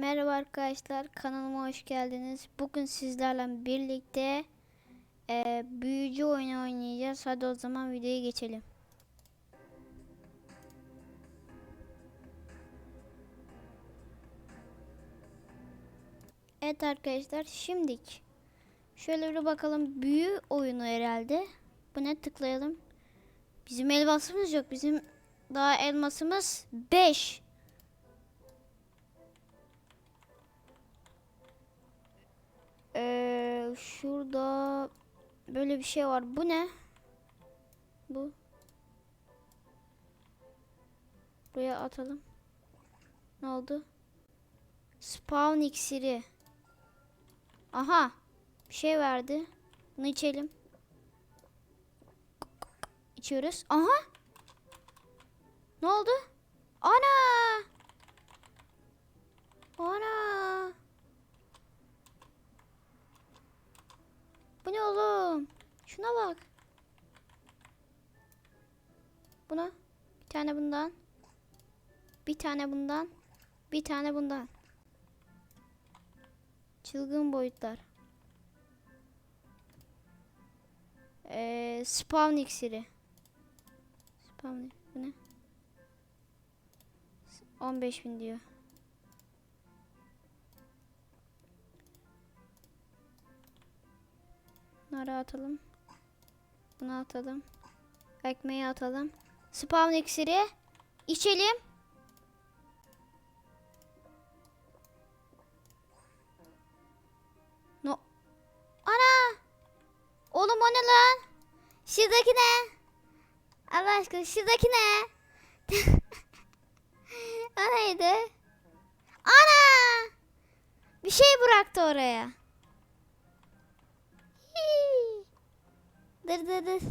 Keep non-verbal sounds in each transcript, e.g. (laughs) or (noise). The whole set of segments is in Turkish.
Merhaba arkadaşlar kanalıma hoş geldiniz. Bugün sizlerle birlikte eee, büyücü oyunu oynayacağız. Hadi o zaman videoya geçelim. Evet arkadaşlar şimdik şöyle bir bakalım büyü oyunu herhalde. Bu ne tıklayalım. Bizim elmasımız yok. Bizim daha elmasımız 5. Ee, şurada böyle bir şey var. Bu ne? Bu. Buraya atalım. Ne oldu? Spawn iksiri. Aha. Bir şey verdi. Bunu içelim. İçiyoruz. Aha. Ne oldu? Ana. Ana. Bu ne oğlum? Şuna bak. Buna bir tane bundan. Bir tane bundan. Bir tane bundan. Çılgın boyutlar. Ee, spawn iksiri. Spawn bu ne? 15 bin diyor. Bunları atalım. Bunu atalım. Ekmeği atalım. Spawn iksiri. İçelim. No. Ana! Oğlum o ne lan? Şuradaki ne? Allah aşkına şuradaki ne? (laughs) o neydi? Ana! Bir şey bıraktı oraya. Dır dır dır.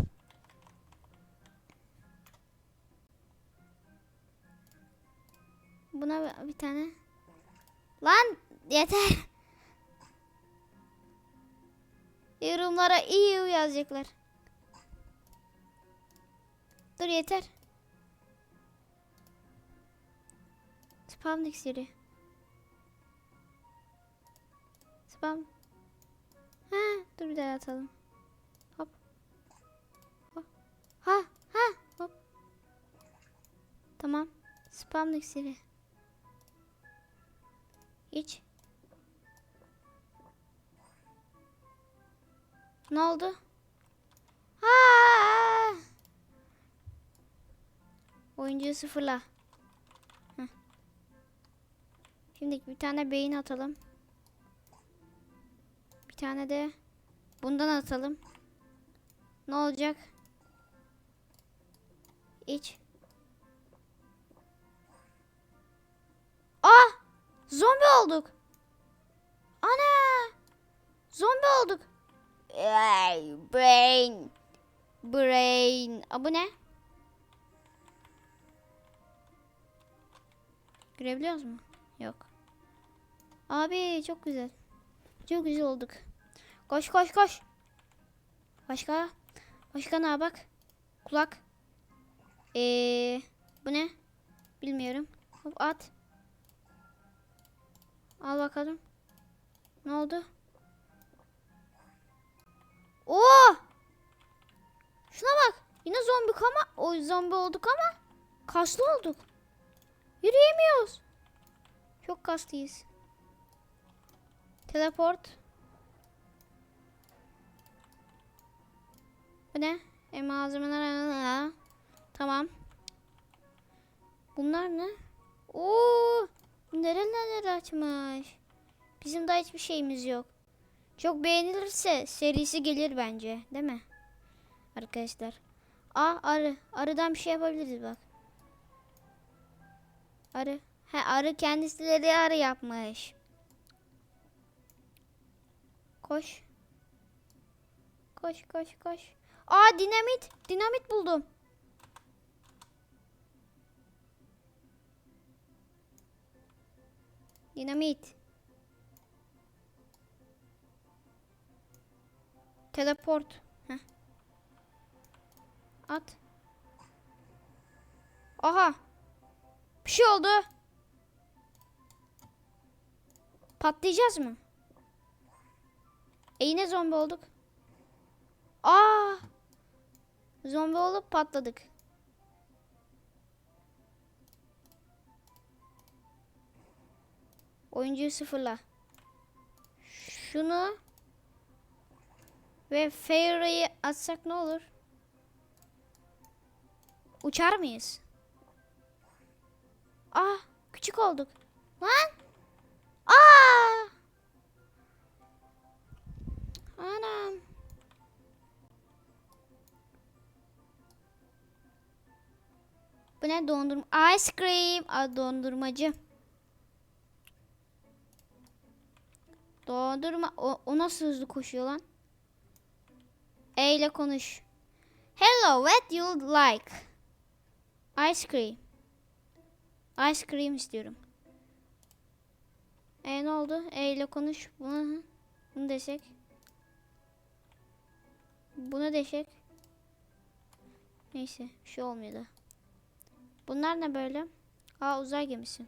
Buna bir- bir tane. Lan yeter. Yorumlara iyi yazacaklar. Dur yeter. Spam iksiri. Spam. Ha, dur bir daha atalım. Spam iksiri. İç. Ne oldu? Ha! Oyuncuyu sıfırla. Heh. Şimdi bir tane beyin atalım. Bir tane de bundan atalım. Ne olacak? İç. Ah! Zombi olduk. Ana! Zombi olduk. Ay, brain. Brain. Aa, bu ne? Görebiliyoruz mu? Yok. Abi çok güzel. Çok güzel olduk. Koş koş koş. Başka? Başka ne bak? Kulak. Ee, bu ne? Bilmiyorum. Hop at. Al bakalım. Ne oldu? Oo! Şuna bak. Yine zombi ama o zombi olduk ama kaslı olduk. Yürüyemiyoruz. Çok kaslıyız. Teleport. Bu ne? E malzemeler. Tamam. Bunlar ne? Oo! Nereler açmış? Bizim daha hiçbir şeyimiz yok. Çok beğenilirse serisi gelir bence. Değil mi? Arkadaşlar. Aa arı. Arıdan bir şey yapabiliriz bak. Arı. He arı kendisileri arı yapmış. Koş. Koş koş koş. Aa dinamit. Dinamit buldum. Dinamit. Teleport. Heh. At. Aha. Bir şey oldu. Patlayacağız mı? E yine zombi olduk. Aa! Zombi olup patladık. Oyuncuyu sıfırla. Şunu ve Fairy'i atsak ne olur? Uçar mıyız? Ah, küçük olduk. Lan! Aa! Anam. Bu ne dondurma? Ice cream. Aa, dondurmacı. Dondurma. O, o nasıl hızlı koşuyor lan? E ile konuş. Hello, what you like? Ice cream. Ice cream istiyorum. E ne oldu? E ile konuş. Bunu, bunu desek. Bunu desek. Neyse, bir şey olmuyordu. Bunlar ne böyle? Aa uzay gemisi.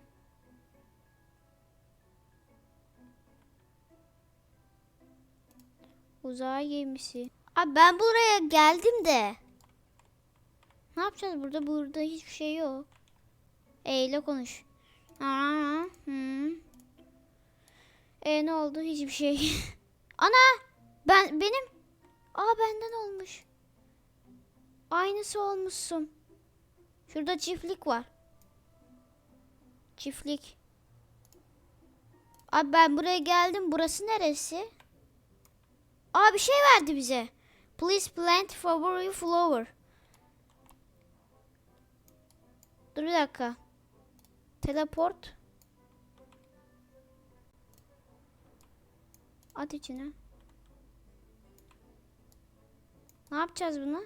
Uzay gemisi. Abi ben buraya geldim de. Ne yapacağız burada? Burada hiçbir şey yok. E ile konuş. Aa, hı. E ne oldu? Hiçbir şey. (laughs) Ana! Ben benim Aa benden olmuş. Aynısı olmuşsun. Şurada çiftlik var. Çiftlik. Abi ben buraya geldim. Burası neresi? Aa bir şey verdi bize. Please plant favorite flower. Dur bir dakika. Teleport. At içine. Ne yapacağız bunu?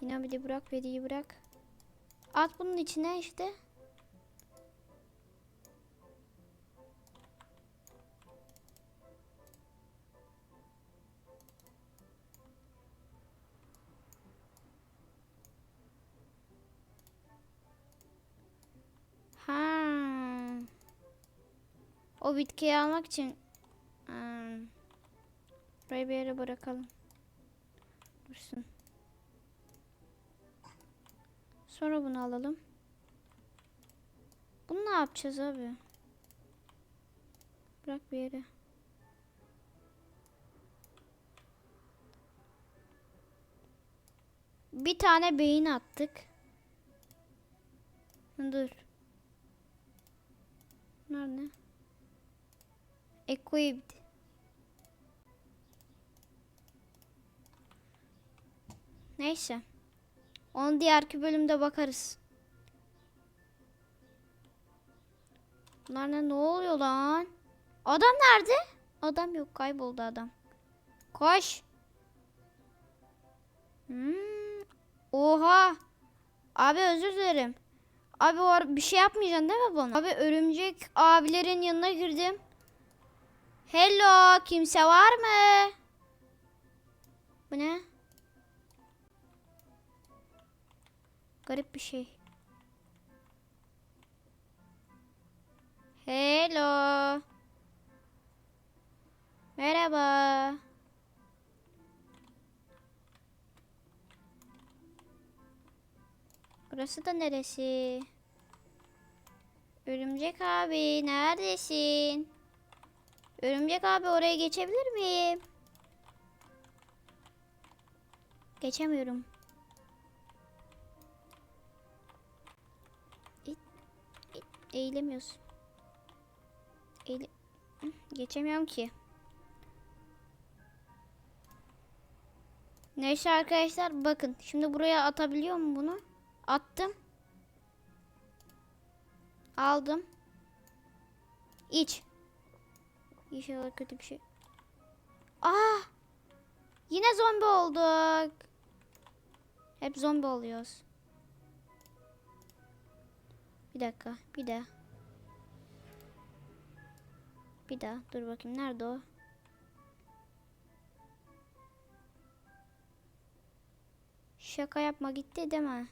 Yine bir de bırak veriyi bırak. At bunun içine işte. O bitkiyi almak için hmm, burayı bir yere bırakalım. Dursun. Sonra bunu alalım. Bunu ne yapacağız abi? Bırak bir yere. Bir tane beyin attık. Dur. Bunlar ne? Equipped. Neyse. Onu diğerki bölümde bakarız. Bunlar ne, ne oluyor lan? Adam nerede? Adam yok kayboldu adam. Koş. Hmm. Oha. Abi özür dilerim. Abi o ara- bir şey yapmayacaksın değil mi bana? Abi örümcek abilerin yanına girdim. Hello kimse var mı? Bu ne? Garip bir şey. Hello. Merhaba. Burası da neresi? Örümcek abi neredesin? Örümcek abi oraya geçebilir miyim? Geçemiyorum. İt, eğilemiyorsun. Eğile... Geçemiyorum ki. Neyse arkadaşlar bakın. Şimdi buraya atabiliyor mu bunu? Attım. Aldım. İç. İnşallah kötü bir şey. Aa! Yine zombi olduk. Hep zombi oluyoruz. Bir dakika. Bir daha. Bir daha. Dur bakayım. Nerede o? Şaka yapma gitti mi?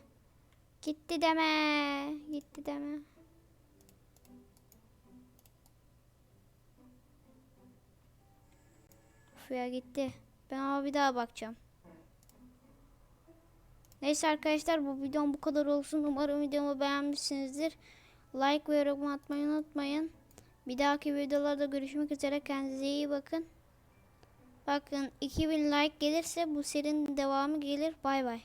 Gitti deme. Gitti deme. Ya gitti. Ben ama bir daha bakacağım. Neyse arkadaşlar bu videom bu kadar olsun. Umarım videomu beğenmişsinizdir. Like ve yorum atmayı unutmayın. Bir dahaki videolarda görüşmek üzere. Kendinize iyi bakın. Bakın 2000 like gelirse bu serinin devamı gelir. Bay bay.